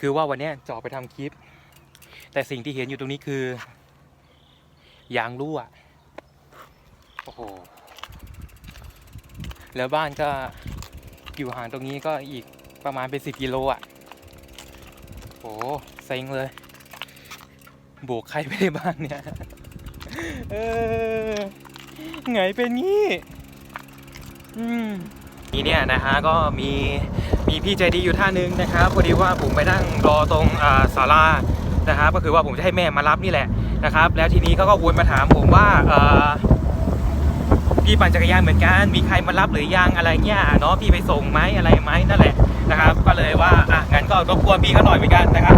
คือว่าวันนี้จะออกไปทำคลิป แต่สิ่งที่เห็นอยู่ตรงนี้คือยางรั่วโอ้โหแล้วบ้านก็อยู่ห่างตรงนี้ก็อีกประมาณเป็นสิบกิโลอะโอ้เซ็งเลยโบกใครไปได้บ้างเนี่ยเออไงเป็นงี้ อืม นี่เนี่ยนะฮะก็มีมีพี่ใจดีอยู่ท่านนึงนะครับพอดีว่าผมไปนั่งรอตรงอ่าศาลานะครับก็คือว่าผมจะให้แม่มารับนี่แหละนะครับ แล้วทีนี้เขาก็วนมาถามผมว่าเออพี่ปั่นจักรยานเหมือนกันมีใครมารับหรือยังอะไรเงี้ยเนาะพี่ไปส่งไหมอะไรไหมนั่นแหละนะครับ ก็เลยว่าอะงั้นก็รบกวนพี่เขาหน่อยเหมือนกันนะครับ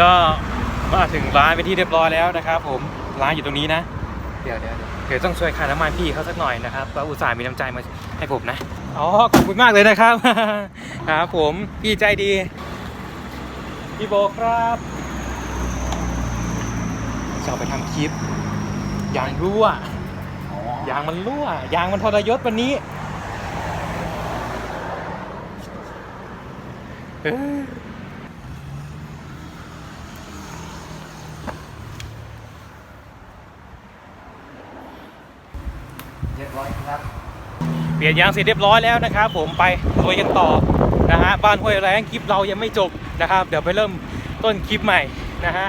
ก็มาถึงร้านเป็นที่เรียบร้อยแล้วนะครับ ผมร้านอยู่ตรงนี้นะ เดี๋ยวเดี๋ยวเดี๋ยวต้องช่วยค่าน้ำมันพี่เขาสักหน่อยนะครับก็อุตส่าห์มีน้ำใจมาให้ผมนะอ๋อขอบคุณมากเลยนะครับครับผมพี่ใจดีพี่โบครับจะเอาไปทำคลิปยางรั่วยางมันรั่วยางมันทรยศวันนี้เอ้ย เรียบร้อยครับ เปลี่ยนยางเสร็จเรียบร้อยแล้วนะครับผมไปลุยกันต่อนะฮะบ้านห้วยแรงคลิปเรายังไม่จบนะครับ เดี๋ยวไปเริ่มต้นคลิปใหม่นะฮะ